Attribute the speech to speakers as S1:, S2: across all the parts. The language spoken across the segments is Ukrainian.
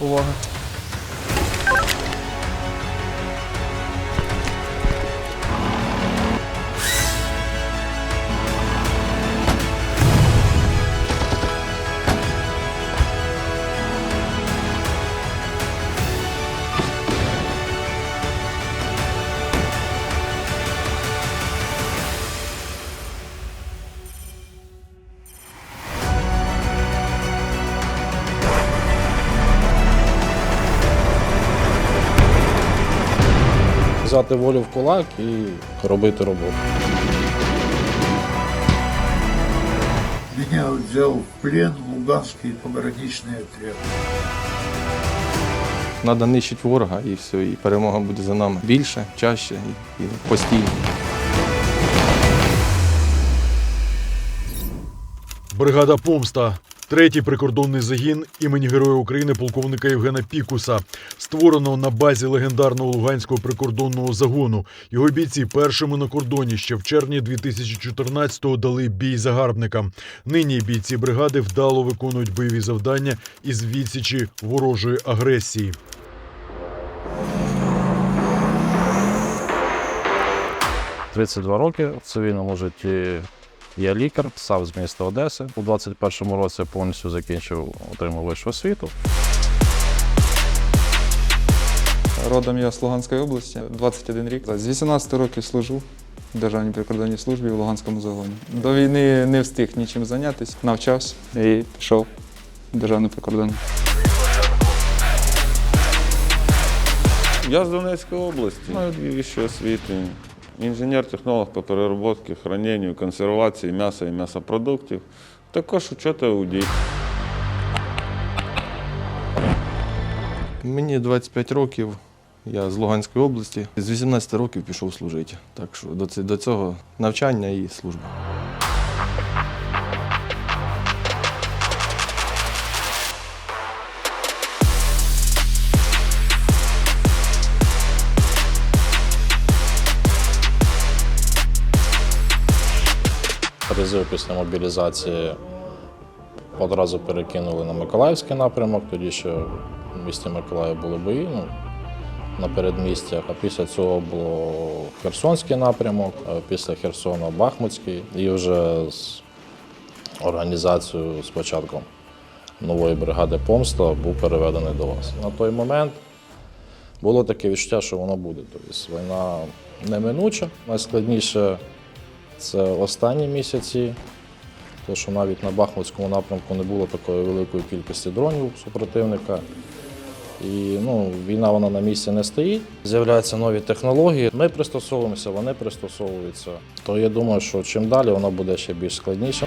S1: 我
S2: Взяти волю в кулак і робити роботу.
S3: Меня взял в плен Луганский пограничный отряд.
S1: Треба нищити ворога і все, і перемога буде за нами більше, чаще і, і постійно.
S4: Бригада Помста. Третій прикордонний загін імені Героя України полковника Євгена Пікуса, створеного на базі легендарного Луганського прикордонного загону. Його бійці першими на кордоні ще в червні 2014-го дали бій загарбникам. Нині бійці бригади вдало виконують бойові завдання із відсічі ворожої агресії.
S2: – 32 роки в цивільному житті. Я лікар, сам з міста Одеси. У 21-му році повністю закінчив, отримав вищу освіту.
S5: Родом я з Луганської області, 21 рік. З 18 років служу в Державній прикордонній службі в Луганському загоні. До війни не встиг нічим зайнятися, навчався і пішов в Державну прикордонну.
S6: Я з Донецької області. Маю дві вищі освіти. Інженер-технолог по переробці, храненню, консервації м'яса і м'ясопродуктів. Також учета аудит.
S1: Мені 25 років, я з Луганської області. З 18 років пішов служити. Так що до цього навчання і служба.
S2: Призив після мобілізації одразу перекинули на Миколаївський напрямок, тоді ще в місті Миколаїв були бої ну, на передмістях. А після цього було Херсонський напрямок, а після Херсона Бахмутський. І вже з організацією з початком нової бригади помста був переведений до вас. На той момент було таке відчуття, що воно буде. Тобто війна неминуча. Найскладніше це останні місяці, тому що навіть на Бахмутському напрямку не було такої великої кількості дронів супротивника. І ну, війна вона на місці не стоїть. З'являються нові технології. Ми пристосовуємося, вони пристосовуються. То я думаю, що чим далі воно буде ще більш складніше.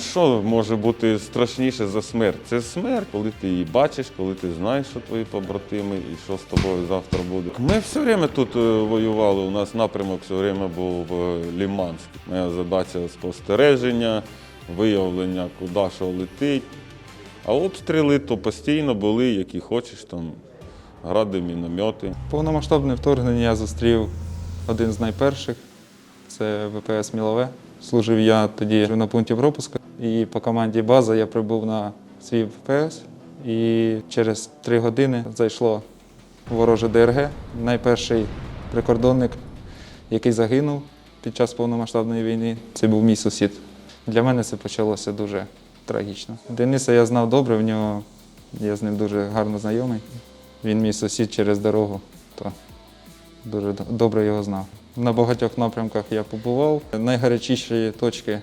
S6: Що може бути страшніше за смерть? Це смерть, коли ти її бачиш, коли ти знаєш, що твої побратими і що з тобою завтра буде. Ми все время тут е, воювали. У нас напрямок все время був е, Ліманський. Моя задача спостереження, виявлення, куди що летить. А обстріли то постійно були, які хочеш, там гради, міномети.
S5: Повномасштабне вторгнення я зустрів один з найперших. Це ВПС Мілове. Служив я тоді на пункті пропуску. І по команді база я прибув на свій ВПС. І через три години зайшло вороже ДРГ, найперший прикордонник, який загинув під час повномасштабної війни. Це був мій сусід. Для мене це почалося дуже трагічно. Дениса я знав добре, в нього я з ним дуже гарно знайомий. Він мій сусід через дорогу, то дуже добре його знав. На багатьох напрямках я побував. Найгарячіші точки,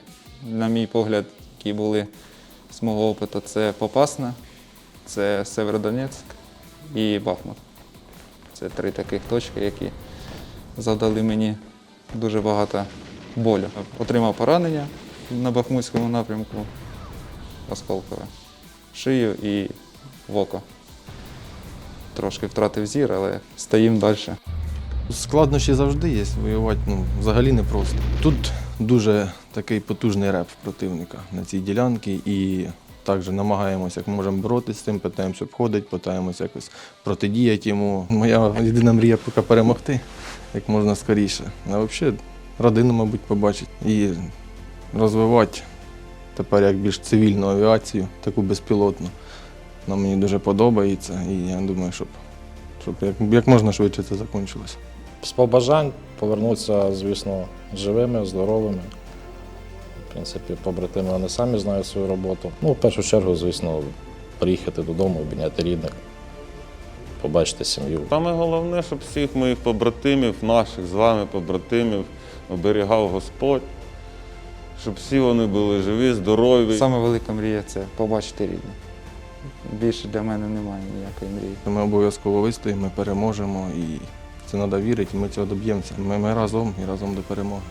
S5: на мій погляд, які були з мого опиту, це Попасна, це Северодонецьк і Бахмут. Це три таких точки, які завдали мені дуже багато болю. Отримав поранення на Бахмутському напрямку, осколкове, шию і в око. Трошки втратив зір, але стоїм далі.
S1: Складнощі завжди є. Воювати ну, взагалі непросто. Тут дуже такий потужний реп противника на цій ділянці і також намагаємося, як можемо боротися з цим, питаємося обходити, питаємося якось протидіяти йому. Моя єдина мрія поки перемогти як можна скоріше. А взагалі родину, мабуть, побачити і розвивати тепер як більш цивільну авіацію, таку безпілотну. Вона мені дуже подобається і я думаю, щоб, щоб як, як можна швидше це закінчилося.
S2: З побажань повернутися, звісно, живими, здоровими. В принципі, побратими вони самі знають свою роботу. Ну, в першу чергу, звісно, приїхати додому, обійняти рідних, побачити сім'ю.
S6: Саме головне, щоб всіх моїх побратимів, наших з вами побратимів, оберігав Господь, щоб всі вони були живі, здорові.
S5: Саме велика мрія це побачити рідних. Більше для мене немає ніякої мрії.
S1: Ми обов'язково вистоїмо, ми переможемо і це треба вірити, ми цього доб'ємося. Ми, ми разом і разом до перемоги.